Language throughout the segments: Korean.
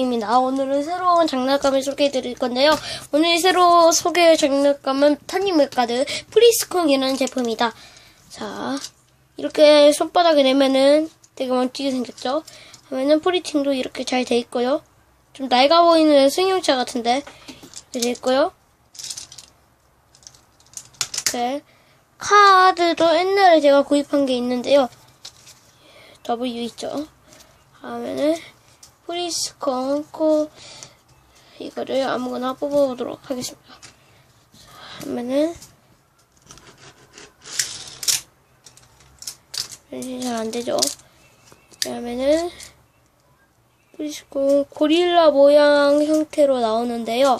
입니다. 오늘은 새로운 장난감을 소개해 드릴 건데요. 오늘 새로 소개할 장난감은 타니메카드 프리스콩이라는 제품이다. 자, 이렇게 손바닥에 내면은 되게 멋지게 생겼죠? 하면은 프리팅도 이렇게 잘 돼 있고요. 좀 낡아 보이는 승용차 같은데, 돼 있고요. 이렇게 카드도 옛날에 제가 구입한 게 있는데요. W 있죠? 하면은 프리스콘 코 이거를 아무거나 뽑아보도록 하겠습니다. 하면은 변신이 잘 안되죠. 그러면은 프리스콘 고릴라 모양 형태로 나오는데요.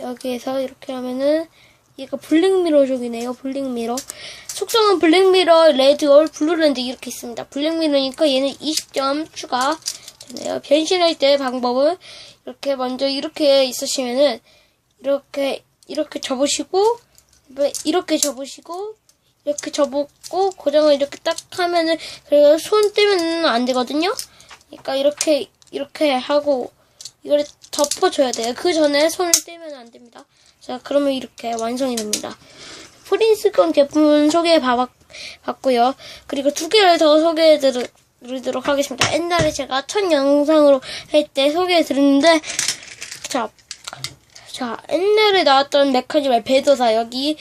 여기에서 이렇게 하면은 얘가 블랙미러 쪽이네요. 블랙미러. 속성은 블랙미러, 레드올, 블루랜드 이렇게 있습니다. 블랙미러니까 얘는 20점 추가 되 네요. 변신할 때 방법은 이렇게 먼저 이렇게 있으시면은 이렇게 이렇게 접으시고 이렇게 접으시고 이렇게 접고 고정을 이렇게 딱 하면은 그리고 손 떼면 안 되거든요. 그러니까 이렇게 이렇게 하고 이거를 덮어줘야 돼요. 그 전에 손을 떼면 안 됩니다. 자, 그러면 이렇게 완성이 됩니다. 프린스건 제품 소개해 봤고요. 그리고 두 개를 더 소개해 드 리도록 하겠습니다. 옛날에 제가 첫 영상으로 할 때 소개해 드렸는데, 자, 자, 옛날에 나왔던 메카니멀 배도사 여기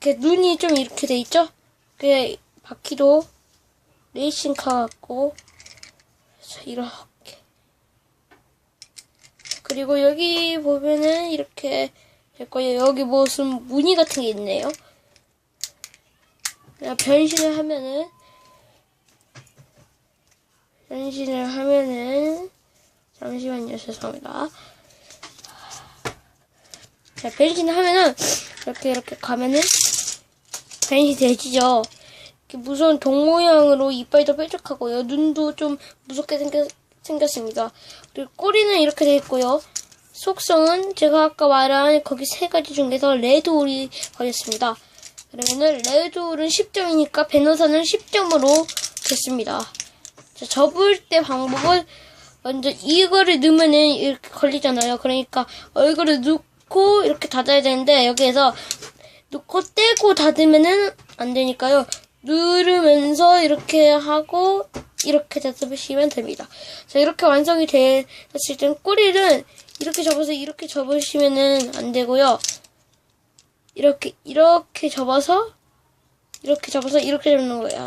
이렇게 눈이 좀 이렇게 돼 있죠? 그 바퀴도 레이싱카 같고, 자, 이렇게. 그리고 여기 보면은 이렇게 될 거예요. 여기 무슨 무늬 같은 게 있네요. 변신을 하면은 변신을 하면은 잠시만요 죄송합니다. 자 변신을 하면은 이렇게 이렇게 가면은 변신이 되지죠. 이렇게 무서운 동 모양으로 이빨도 뾰족하고요. 눈도 좀 무섭게 생겼, 생겼습니다. 그리고 꼬리는 이렇게 돼 있고요. 속성은 제가 아까 말한 거기 세 가지 중에서 레드올이 걸렸습니다. 그러면은 레드올은 10점이니까 베너사는 10점으로 됐습니다. 자, 접을 때 방법은 먼저 이거를 넣으면은 이렇게 걸리잖아요. 그러니까 얼굴을 넣고 이렇게 닫아야 되는데 여기에서 넣고 떼고 닫으면은 안 되니까요. 누르면서 이렇게 하고 이렇게 잡으시면 됩니다. 자, 이렇게 완성이 됐을 땐 꼬리는 이렇게 접어서 이렇게 접으시면은 안 되고요. 이렇게 이렇게 접어서 이렇게 접어서 이렇게 접는 거예요.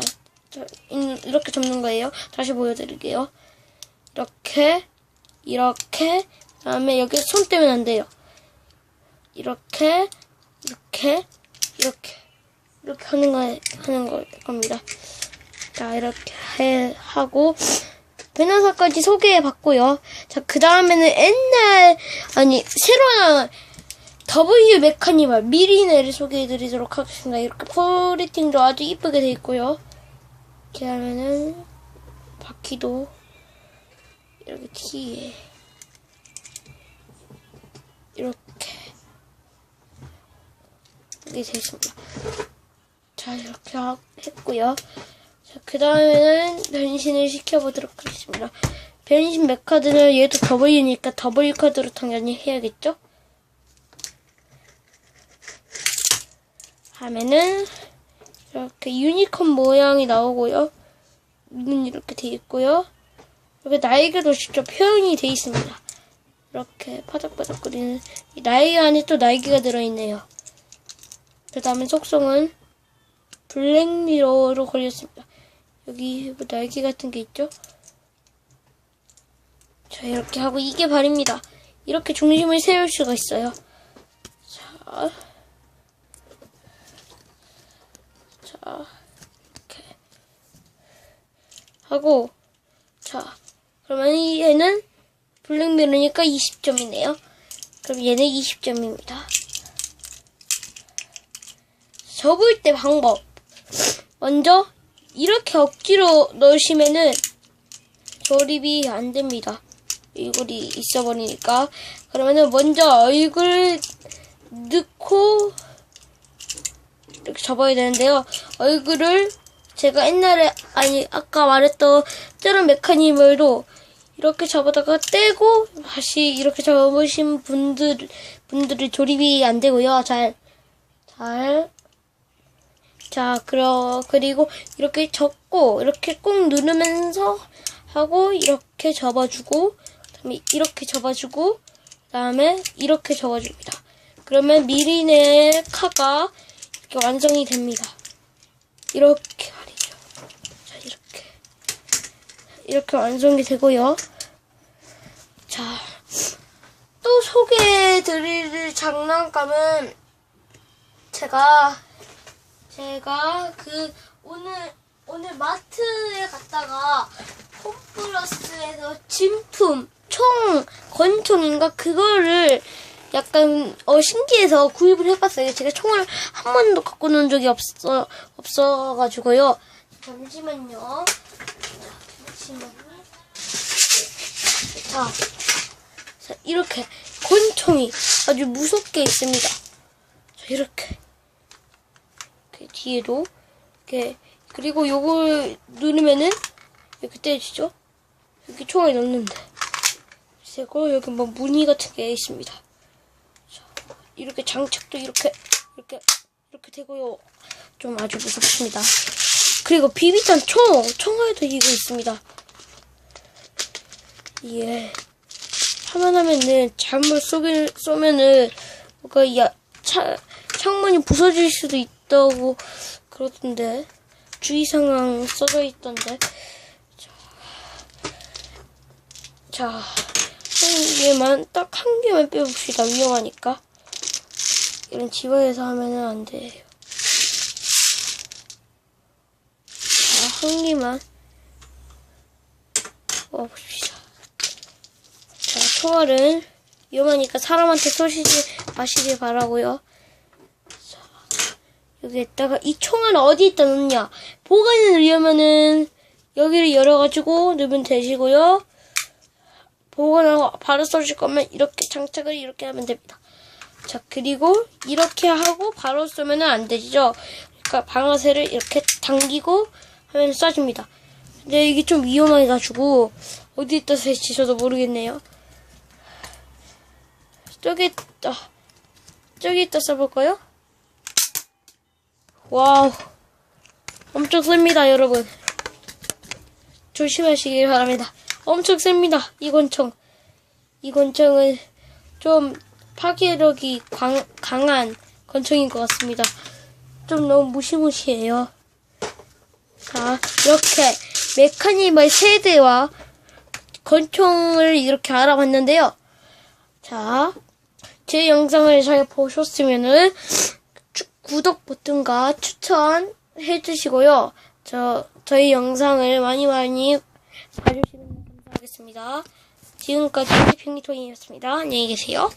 이렇게 접는 거예요. 다시 보여드릴게요. 이렇게 이렇게 그 다음에 여기 손 떼면 안 돼요. 이렇게 이렇게 이렇게 이렇게 하는 거 하는 거 겁니다. 자 이렇게 해, 하고 변호사까지 소개해 봤고요. 자, 그 다음에는 옛날, 아니, 새로 나온 W 메카니멀 미리네를 소개해 드리도록 하겠습니다. 이렇게 프리팅도 아주 이쁘게 돼 있고요. 이렇게 하면은, 바퀴도, 이렇게 뒤에, 이렇게, 돼 있습니다. 자, 이렇게 했고요. 자, 그 다음에는 변신을 시켜보도록 하겠습니다. 변신 메카드는 얘도 W니까 W 카드로 당연히 해야겠죠? 하면은 이렇게 유니콘 모양이 나오고요. 눈 이렇게 돼 있고요. 이렇게 날개도 직접 표현이 돼 있습니다. 이렇게 파닥파닥거리는 이 날개 안에 또 날개가 들어있네요. 그 다음에 속성은 블랙미러로 걸렸습니다. 여기 뭐 날개 같은 게 있죠? 자, 이렇게 하고 이게 발입니다. 이렇게 중심을 세울 수가 있어요. 자, 자, 이렇게 하고, 자, 그러면 얘는 블랙미러니까 20점이네요. 그럼 얘는 20점입니다. 접을 때 방법. 먼저 이렇게 억지로 넣으시면은 조립이 안 됩니다. 얼굴이 있어버리니까. 그러면은 먼저 얼굴 넣고 이렇게 접어야 되는데요. 얼굴을 제가 옛날에 아니 아까 말했던 저런 메카니멀도 이렇게 잡아다가 떼고 다시 이렇게 잡으신 분들 분들이 조립이 안 되고요. 잘 잘. 자, 그러, 그리고 이렇게 접고, 이렇게 꾹 누르면서 하고, 이렇게 접어주고, 그 다음에 이렇게 접어주고, 그 다음에 이렇게 접어줍니다. 그러면 미리네 카가 이렇게 완성이 됩니다. 이렇게 말이죠. 자, 이렇게. 이렇게 완성이 되고요. 자, 또 소개해드릴 장난감은 제가 제가 그 오늘 오늘 마트에 갔다가 홈플러스에서 진품 총 권총인가 그거를 약간 어 신기해서 구입을 해봤어요. 제가 총을 한 번도 갖고 논 적이 없어 없어가지고요. 잠시만요. 자, 잠시만요. 자, 자 이렇게 권총이 아주 무섭게 있습니다. 자 이렇게. 이렇게 뒤에도 이렇게 그리고 요걸 누르면은 이렇게 떼지죠? 여기 총알이 넣는데 그리고 여기 뭐 무늬 같은 게 있습니다. 자, 이렇게 장착도 이렇게 이렇게 이렇게 되고요. 좀 아주 무섭습니다. 그리고 비비탄 총 총알도 이거 있습니다. 예. 하면 하면은 잘못 쏘기, 쏘면은 뭔가 야, 차, 창문이 부서질 수도 있다고 그러던데 주의 상황 써져 있던데 자, 한 개만 딱 한 개만 빼봅시다 위험하니까 이런 집안에서 하면은 안 돼요 자, 한 개만 뽑아봅시다 자, 총알은 위험하니까 사람한테 쏘시지 마시길 바라고요 여기에다가 이 총알은 어디에다 놓냐? 보관을 넣으면은 여기를 열어가지고 넣으면 되시고요. 보관하고 바로 쏘실 거면 이렇게 장착을 이렇게 하면 됩니다. 자 그리고 이렇게 하고 바로 쏘면은 안 되죠. 그러니까 방아쇠를 이렇게 당기고 하면 쏴줍니다. 근데 이게 좀 위험해가지고 어디에다 설치 저도 모르겠네요. 저기 있다. 저기 있다 써볼까요? 와우. 엄청 셉니다, 여러분. 조심하시길 바랍니다. 엄청 셉니다, 이 권총. 이 권총은 좀 파괴력이 광- 강한 권총인 것 같습니다. 좀 너무 무시무시해요. 자, 이렇게 메카니멀 세대와 권총을 이렇게 알아봤는데요. 자, 제 영상을 잘 보셨으면은 추- 구독 버튼과 추천 해 주시고요. 저, 저희 영상을 많이 많이 봐주시면 감사하겠습니다. 지금까지 팽이토이였습니다. 안녕히 계세요.